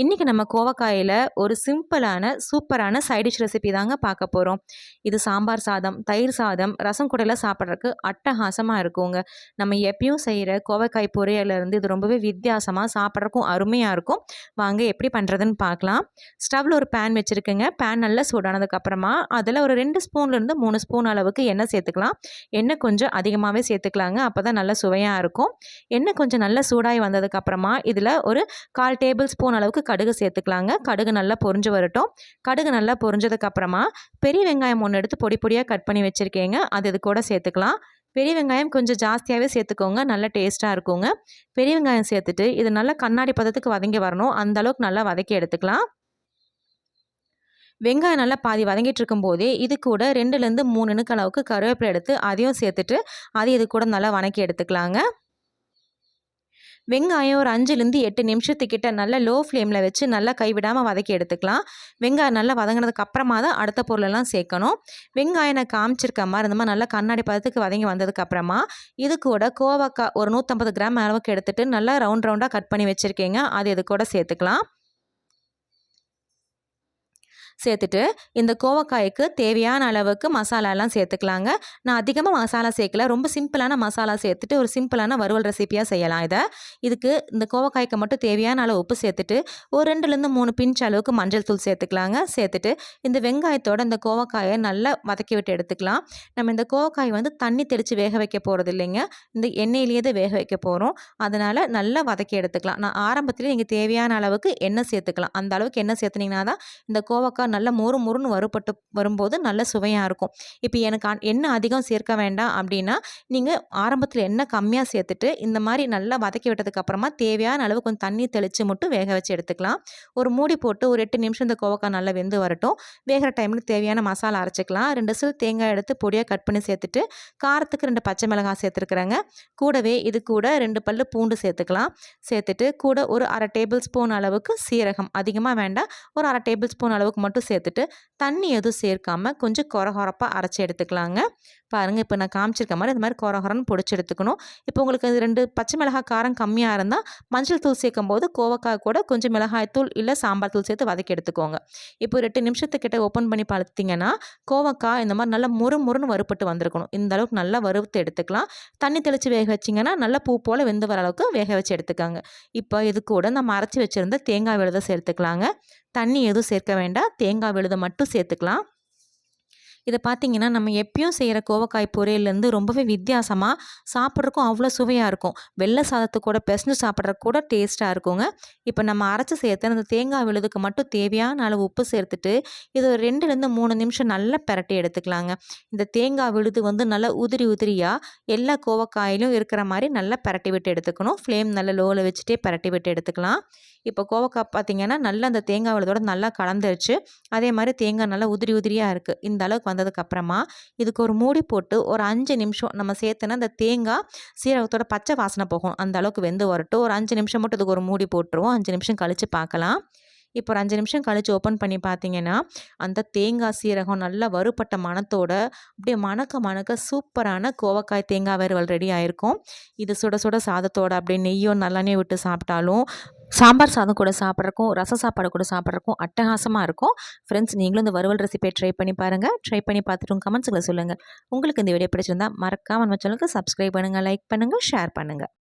இன்றைக்கி நம்ம கோவக்காயில் ஒரு சிம்பிளான சூப்பரான சைடிஷ் ரெசிபி தாங்க பார்க்க போகிறோம் இது சாம்பார் சாதம் தயிர் சாதம் ரசம் கூடையில் சாப்பிட்றதுக்கு அட்டகாசமாக இருக்குங்க. நம்ம எப்பயும் செய்கிற கோவக்காய் பொரியலேருந்து இது ரொம்பவே வித்தியாசமாக சாப்பிட்றக்கும் அருமையாக இருக்கும். வாங்க எப்படி பண்ணுறதுன்னு பார்க்கலாம். ஸ்டவ்வில் ஒரு பேன் வச்சுருக்கேங்க. பேன் நல்லா சூடானதுக்கப்புறமா அதில் ஒரு ரெண்டு ஸ்பூன்லேருந்து மூணு ஸ்பூன் அளவுக்கு எண்ணெய் சேர்த்துக்கலாம். எண்ணெய் கொஞ்சம் அதிகமாகவே சேர்த்துக்கலாங்க. அப்போ தான் நல்லா சுவையாக இருக்கும். எண்ணெய் கொஞ்சம் நல்லா சூடாகி வந்ததுக்கப்புறமா இதில் ஒரு கால் டேபிள் ஸ்பூன் அளவுக்கு கடுகு சேர்த்துக்கலாங்க. கடுகு நல்லா பொரிஞ்சு வரட்டும். கடுகு நல்லா பொரிஞ்சதுக்கப்புறமா பெரிய வெங்காயம் ஒன்று எடுத்து பொடி பொடியாக கட் பண்ணி வச்சுருக்கேங்க. அது இது கூட சேர்த்துக்கலாம். பெரிய வெங்காயம் கொஞ்சம் ஜாஸ்தியாகவே சேர்த்துக்கோங்க. நல்லா டேஸ்ட்டாக இருக்குங்க. பெரிய வெங்காயம் சேர்த்துட்டு இது நல்லா கண்ணாடி பதத்துக்கு வதங்கி வரணும். அந்த அளவுக்கு நல்லா வதக்கி எடுத்துக்கலாம். வெங்காயம் நல்லா பாதி வதங்கிட்டு இருக்கும்போதே இது கூட ரெண்டுலேருந்து மூணு இணுக்கு அளவுக்கு கருவேப்பிலை எடுத்து அதையும் சேர்த்துட்டு அதையும் இது கூட நல்லா வதக்கி எடுத்துக்கலாங்க. வெங்காயம் ஒரு அஞ்சுலேருந்து எட்டு நிமிஷத்துக்கிட்ட நல்லா லோ ஃப்ளேமில் வச்சு நல்லா கைவிடாமல் வதக்கி எடுத்துக்கலாம். வெங்காயம் நல்லா வதங்கினதுக்கு அப்புறமா தான் அடுத்த பொருளெல்லாம் சேர்க்கணும். வெங்காயம் நான் காமிச்சிருக்க மாதிரி இந்த மாதிரி நல்லா கண்ணாடி பதத்துக்கு வதங்கி வந்ததுக்கப்புறமா இது கூட கோவக்காய் ஒரு நூற்றம்பது கிராம் அளவுக்கு எடுத்துகிட்டு நல்லா ரவுண்ட் ரவுண்டாக கட் பண்ணி வச்சுருக்கீங்க. அது இது கூட சேர்த்துக்கலாம். சேர்த்துட்டு இந்த கோவக்காய்க்கு தேவையான அளவுக்கு மசாலாலாம் சேர்த்துக்கலாங்க. நான் அதிகமாக மசாலா சேர்க்கல. ரொம்ப சிம்பிளான மசாலா சேர்த்துட்டு ஒரு சிம்பிளான வறுவல் ரெசிப்பியாக செய்யலாம் இதை. இதுக்கு இந்த கோவக்காய்க்கு மட்டும் தேவையான அளவு உப்பு சேர்த்துட்டு ஒரு ரெண்டுலேருந்து மூணு பிஞ்ச் அளவுக்கு மஞ்சள் தூள் சேர்த்துக்கலாங்க. சேர்த்துட்டு இந்த வெங்காயத்தோட இந்த கோவக்காயை நல்லா வதக்கி விட்டு எடுத்துக்கலாம். நம்ம இந்த கோவக்காய் வந்து தண்ணி தெளித்து வேக வைக்க போகிறது இல்லைங்க. இந்த எண்ணெயிலேயே தான் வேக வைக்க போகிறோம் அதனால் நல்லா வதக்கி எடுத்துக்கலாம். நான் ஆரம்பத்தில் நீங்கள் தேவையான அளவுக்கு எண்ணெய் சேர்த்துக்கலாம். அந்த அளவுக்கு எண்ணெய் சேர்த்துனீங்கன்னா தான் இந்த கோவக்காய் நல்ல மொறு மொறுன்னு வறுபட்டு வரும்போது நல்ல சுவையாக இருக்கும். இப்போ எனக்கு என்ன அதிகம் சேர்க்க வேண்டாம் அப்படின்னா நீங்கள் ஆரம்பத்தில் எண்ணெய் கம்மியாக சேர்த்துட்டு இந்த மாதிரி நல்லா வதக்கி விட்டதுக்கப்புறமா தேவையான அளவு கொஞ்சம் தண்ணி தெளித்து மட்டும் வேக வச்சு எடுத்துக்கலாம். ஒரு மூடி போட்டு ஒரு எட்டு நிமிஷம் இந்த கோவக்காய் நல்லா வெந்து வரட்டும். வேகிற டைமில் தேவையான மசாலா அரைச்சிக்கலாம். ரெண்டு சில் தேங்காய் எடுத்து பொடியாக கட் பண்ணி சேர்த்துட்டு காரத்துக்கு ரெண்டு பச்சை மிளகாய் சேர்த்துருக்குறாங்க. கூடவே இது கூட ரெண்டு பல்லு பூண்டு சேர்த்துக்கலாம். சேர்த்துட்டு கூட ஒரு அரை டேபிள் ஸ்பூன் அளவுக்கு சீரகம். அதிகமாக வேண்டாம். ஒரு அரை டேபிள் ஸ்பூன் அளவுக்கு மட்டும் சேர்த்துட்டு தண்ணி எதுவும் சேர்க்காமல் கொஞ்சம் கொரகொரப்பாக அரைச்சி எடுத்துக்கலாங்க. பாருங்கள் இப்போ நான் காமிச்சிருக்க மாதிரி இந்த மாதிரி கொரகொரன்னு பொடிச்சு எடுத்துக்கணும். இப்போ உங்களுக்கு இது ரெண்டு பச்சை மிளகாய் காரம் கம்மியாக இருந்தால் மஞ்சள் தூள் சேர்க்கும் போது கோவக்காய் கூட கொஞ்சம் மிளகாய் தூள் இல்லை சாம்பார் தூள் சேர்த்து வதக்கி எடுத்துக்கோங்க. இப்போ ரெண்டு நிமிஷத்துக்கிட்ட ஓப்பன் பண்ணி பார்த்தீங்கன்னா கோவக்காய் இந்த மாதிரி நல்லா முறு முறுன்னு வறுப்பட்டு வந்திருக்கணும். இந்த அளவுக்கு நல்லா வறுத்து எடுத்துக்கலாம். தண்ணி தெளித்து வேக வச்சிங்கன்னா நல்லா பூ போல் வெந்து வர அளவுக்கு வேக வச்சு எடுத்துக்காங்க. இப்போ இது கூட நம்ம அரைச்சி வச்சுருந்த தேங்காய் விழுதை சேர்த்துக்கலாங்க. தண்ணி எதுவும் சேர்க்க வேண்டாம். தேங்காய் விழுதை மட்டும் சேர்த்துக்கலாம். இதை பார்த்தீங்கன்னா நம்ம எப்பயும் செய்கிற கோவக்காய் பொரியலேருந்து ரொம்பவே வித்தியாசமாக சாப்பிட்றக்கும் அவ்வளோ சுவையாக இருக்கும். வெள்ளை சாதத்து கூட பெசஞ்சு சாப்பிட்ற கூட டேஸ்ட்டாக இருக்குங்க. இப்போ நம்ம அரைச்சி சேர்த்து அந்த தேங்காய் விழுதுக்கு மட்டும் தேவையான அளவு உப்பு சேர்த்துட்டு இது ஒரு ரெண்டுலேருந்து மூணு நிமிஷம் நல்லா பரட்டி எடுத்துக்கலாங்க. இந்த தேங்காய் விழுது வந்து நல்லா உதிரி உதிரியாக எல்லா கோவக்காயிலும் இருக்கிற மாதிரி நல்லா பரட்டி விட்டு எடுத்துக்கணும். ஃப்ளேம் நல்லா லோவில் வச்சுட்டே பரட்டி விட்டு எடுத்துக்கலாம். இப்போ கோவக்காய் பார்த்திங்கன்னா நல்லா அந்த தேங்காய் விழுதோட நல்லா கலந்துருச்சு. அதே மாதிரி தேங்காய் நல்லா உதிரி உதிரியாக இருக்குது இந்த அளவுக்கு வந்ததுக்கப்புறமா இதுக்கு ஒரு மூடி போட்டு ஒரு அஞ்சு நிமிஷம் நம்ம சேர்த்துனா அந்த தேங்காய் சீரகத்தோட பச்சை வாசனை போகும். அந்த அளவுக்கு வெந்து வரட்டும். ஒரு அஞ்சு நிமிஷம் மட்டும் இதுக்கு ஒரு மூடி போட்டுருவோம். அஞ்சு நிமிஷம் கழித்து பார்க்கலாம். இப்போ ஒரு அஞ்சு நிமிஷம் கழித்து ஓப்பன் பண்ணி பார்த்தீங்கன்னா அந்த தேங்காய் சீரகம் நல்லா வறுப்பட்ட மணத்தோட அப்படியே மணக்க மணக்க சூப்பரான கோவக்காய் தேங்காய் வறுவல் ரெடி ஆயிருக்கும். இது சுட சுட சாதத்தோட அப்படியே நெய்யோ நல்லெண்ணெய் விட்டு சாப்பிட்டாலும் சாம்பார் சாதம் கூட சாப்பிட்றக்கும் ரச சாப்பாடு கூட சாப்பிட்றக்கும் அட்டகாசமாக இருக்கும். ஃப்ரெண்ட்ஸ் நீங்களும் இந்த வறுவல் ரெசிபியை ட்ரை பண்ணி பாருங்கள் ட்ரை பண்ணி பார்த்துட்டு கமெண்ட்ஸுங்களை சொல்லுங்கள் உங்களுக்கு இந்த வீடியோ பிடிச்சிருந்தா மறக்காமல் நம்ம சேனலுக்கு சப்ஸ்கிரைப் பண்ணுங்கள் லைக் பண்ணுங்கள் ஷேர் பண்ணுங்கள்